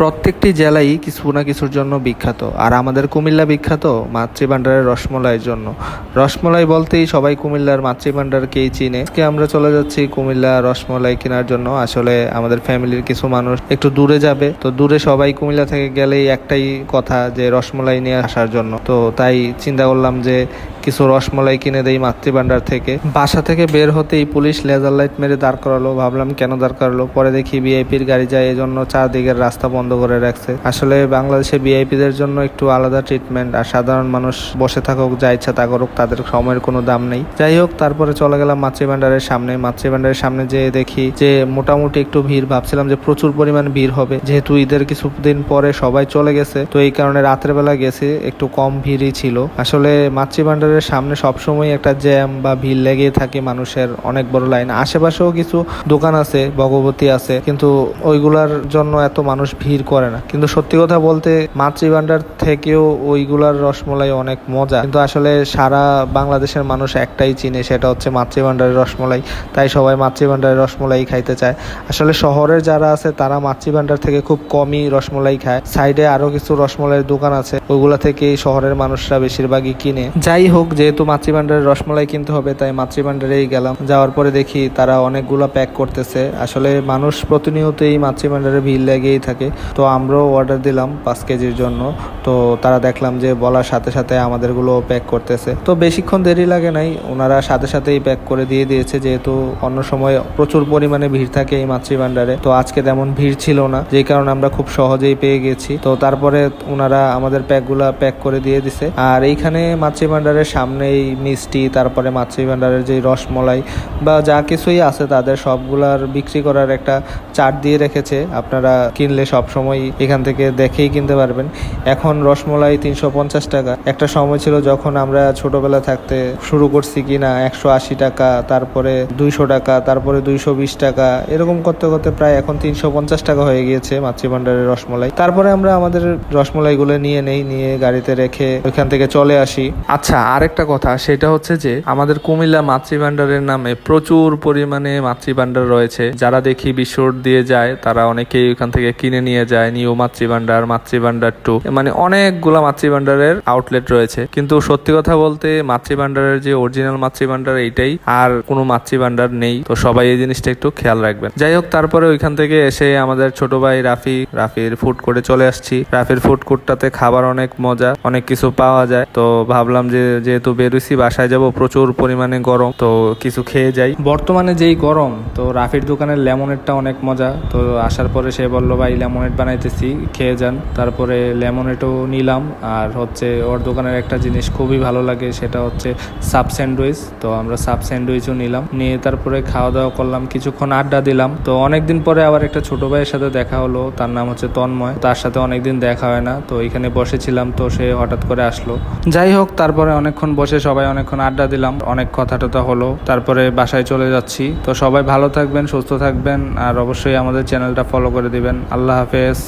প্রত্যেকটি জেলাই কিছু না কিছুর জন্য বিখ্যাত। আর আমাদের কুমিল্লা বিখ্যাত মাতৃভাণ্ডারের রসমলাইয়ের জন্য। রসমলাই বলতেই সবাই কুমিল্লার মাতৃভাণ্ডারকেই চিনে। আজকে আমরা চলে যাচ্ছি কুমিল্লা রসমলাই কেনার জন্য। আসলে আমাদের ফ্যামিলির কিছু মানুষ একটু দূরে যাবে। তো দূরে সবাই কুমিল্লা থেকে গেলেই একটাই কথা যে রসমলাই নিয়ে আসার জন্য। তো তাই চিন্তা করলাম যে কিছু রসমলাই কিনে দেই মাতৃভাণ্ডার থেকে। বাসা থেকে বের হতেই পুলিশ লেজার লাইট মেরে দাঁড় করালো। ভাবলাম, কেন দাঁড় করালো? পরে দেখি ভিআইপির গাড়ি যায় এই জন্য চারদিকের রাস্তা বন্ধ করে রাখছে। আসলে বাংলাদেশে ভিআইপিদের জন্য একটু আলাদা ট্রিটমেন্ট আর সাধারণ মানুষ বসে থাকুক, যা ইচ্ছা তা করুক, তাদের সময়ের কোনো দাম নেই। যাই হোক, তারপরে চলে গেলাম মাতৃভাণ্ডারের সামনে। মাতৃভাণ্ডারের সামনে যেয়ে দেখি যে, মোটামুটি একটু ভিড়। ভাবছিলাম যে প্রচুর পরিমাণ ভিড় হবে। যেহেতু ঈদের কিছুদিন পরে সবাই চলে গেছে, তো এই কারণে রাতের বেলা গেছে, একটু কম ভিড়ই ছিল। আসলে মাতৃভাণ্ডারের সামনে সবসময় একটা জ্যাম বা ভিড় লেগেই থাকে মানুষের অনেক বড় লাইন আশেপাশেও কিছু দোকান আছে, ভগবতী আছে, কিন্তু ওইগুলার জন্য এত মানুষ ভিড় করে না। কিন্তু সত্যি কথা বলতে মাতৃভাণ্ডার থেকেও ওইগুলার রসমলাই অনেক মজা। কিন্তু আসলে সারা বাংলাদেশের মানুষ একটাই চিনে, সেটা হচ্ছে মাতৃভাণ্ডারের রসমলাই। তাই সবাই মাতৃভাণ্ডারের রসমলাই খাইতে চায়। আসলে শহরের যারা আছে, তারা মাতৃভাণ্ডার থেকে খুব কমই রসমলাই খায়। সাইডে আরও কিছু রসমলাইয়ের দোকান আছে, ওইগুলা থেকেই শহরের মানুষরা বেশিরভাগই কিনে। যাই হোক যেহেতু মাতৃভাণ্ডারের রসমলাই কিনতে হবে, তাই মাতৃভাণ্ডারেই গেলাম। যাওয়ার পরে দেখি তারা অনেকগুলো প্যাক করতেছে। আসলে মানুষ প্রতিনিয়তই মাতৃভাণ্ডারে ভিড় লেগেই থাকে। তো আমরাও অর্ডার দিলাম পাঁচ কেজির জন্য। তো তারা দেখলাম যে বলার সাথে সাথে আমাদেরগুলো প্যাক করতেছে। তো বেশিক্ষণ দেরি লাগে নাই। ওনারা সাথে সাথেই প্যাক করে দিয়ে দিয়েছে, যেহেতু অন্য সময় প্রচুর পরিমাণে ভিড় থাকে এই মাতৃভাণ্ডারে। তো আজকে তেমন ভিড় ছিল না, যেই কারণে আমরা খুব সহজেই পেয়ে গেছি। তো তারপরে ওনারা আমাদের প্যাকগুলা প্যাক করে দিয়ে দিছে। আর এইখানে মাতৃভাণ্ডারের সামনেই মিষ্টি, তারপরে মাতৃভাণ্ডারের যে রসমলাই বা যা কিছুই আছে তাদের সবগুলার বিক্রি করার একটা চার্ট দিয়ে রেখেছে। আপনারা কিনলে সব সময় এখান থেকে দেখেই কিনতে পারবেন। এখন রসমলাই তিনশো পঞ্চাশ টাকা। একটা সময় ছিল যখন আমরা ছোটবেলা থাকতে শুরু করছি কিনা একশো আশি টাকা, তারপরে দুইশো টাকা, তারপরে দুইশো বিশ টাকা, এরকম করতে করতে প্রায় এখন তিনশো পঞ্চাশ টাকা হয়ে গিয়েছে মাতৃভাণ্ডারের রসমলাই। তারপরে আমরা আমাদের রসমলাইগুলো নিয়ে নেই, নিয়ে গাড়িতে রেখে ওইখান থেকে চলে আসি। আচ্ছা আরেকটা কথা, সেটা হচ্ছে যে আমাদের কুমিল্লা মাতৃভাণ্ডারের নামে প্রচুর পরিমাণে মাতৃভাণ্ডার রয়েছে। যারা দেখি বিশ্ব রোড দিয়ে যায়, তারা অনেকেই ওখান থেকে কিনে নিয়ে যায়, নিউ মাতৃভাণ্ডার মাতৃভাণ্ডার টু মানে অনেকগুলা মাতৃভাণ্ডারের আউটলেট রয়েছে। কিন্তু সত্যি কথা বলতে, মাতৃভাণ্ডারের যে অরিজিনাল মাতৃভাণ্ডার এইটাই আর কোনো মাতৃভাণ্ডার নেই। তো সবাই এই জিনিসটা একটু খেয়াল রাখবেন। যাই হোক, তারপরে ওইখান থেকে এসে আমাদের ছোট ভাই রাফি, রাফির ফুড কোর্টে চলে আসছি। রাফির ফুড কোর্টটাতে খাবার অনেক মজা, অনেক কিছু পাওয়া যায়। তো ভাবলাম যে যেহেতু বেরুছি বাসায় যাব, প্রচুর পরিমাণে গরম, তো কিছু খেয়ে যাই। বর্তমানে যেই গরম, তো রাফির দোকানের লেমনেটটা অনেক মজা, তো আসার পরে সে বলল, ভাই, লেমনেট বানাইতেছি, খেয়ে যান। তারপরে লেমনেটও নিলাম, আর হচ্ছে ওর দোকানের একটা জিনিস খুবই ভালো লাগে, সেটা হচ্ছে সাব স্যান্ডউইচ, তো আমরা সাব স্যান্ডউইচও নিলাম। নিয়ে তারপরে খাওয়া দাওয়া করলাম, কিছুক্ষণ আড্ডা দিলাম, তো অনেকদিন পরে আবার একটা ছোট ভাইয়ের সাথে দেখা হলো, তার নাম হচ্ছে তন্ময়, তার সাথে অনেকদিন দেখা হয় না, তো এখানে বসেছিলাম, তো সে হঠাৎ করে আসলো। যাই হোক, তারপরে অনেকক্ষণ বসে সবাই অনেকক্ষণ আড্ডা দিলাম, অনেক কথা টথা হলো। তারপরে বাসায় চলে যাচ্ছি। তো সবাই ভালো থাকবেন, সুস্থ থাকবেন, আর অবশ্যই আমাদের চ্যানেলটা ফলো করে দিবেন। আল্লাহ হাফেজ।